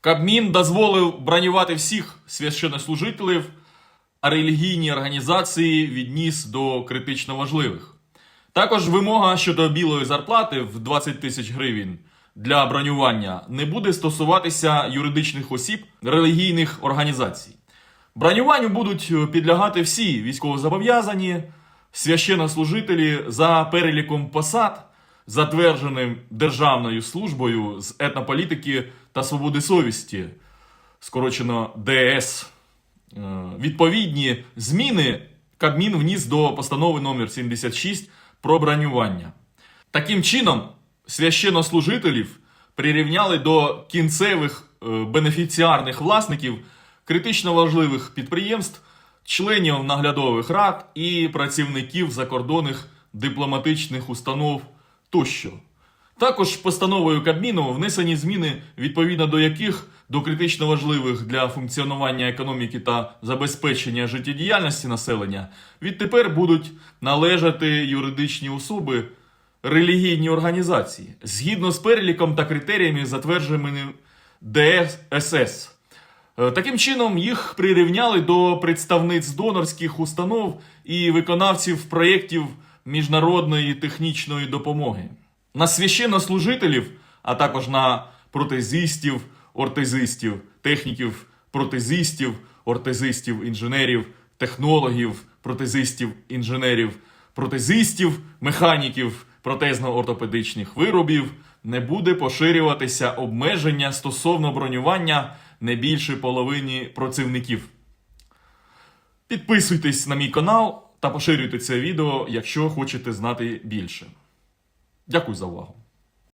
Кабмін дозволив бронювати всіх священнослужителів, а релігійні організації відніс до критично важливих. Також вимога щодо білої зарплати в 20 тисяч гривень для бронювання не буде стосуватися юридичних осіб релігійних організацій. Бронюванню будуть підлягати всі військовозобов'язані, священнослужителі за переліком посад, затвердженим Державною службою з етнополітики та свободи совісті, скорочено ДС. Е, Відповідні зміни Кабмін вніс до постанови номер 76 про бронювання. Таким чином, священнослужителів прирівняли до кінцевих е, бенефіціарних власників критично важливих підприємств, членів наглядових рад і працівників закордонних дипломатичних установ тощо. Також постановою Кабміну внесені зміни, відповідно до яких до критично важливих для функціонування економіки та забезпечення життєдіяльності населення відтепер будуть належати юридичні особи, релігійні організації згідно з переліком та критеріями, затвердженими ДСС. Е, Таким чином, їх прирівняли до представниць донорських установ і виконавців проєктів міжнародної технічної допомоги. На священнослужителів, а також на протезистів, ортезистів, техніків, протезистів, ортезистів, інженерів, технологів, протезистів, інженерів, протезистів, механіків протезно-ортопедичних виробів не буде поширюватися обмеження стосовно бронювання не більше половині працівників. Підписуйтесь на мій канал та поширюйте це відео, якщо хочете знати більше. Дякую за увагу.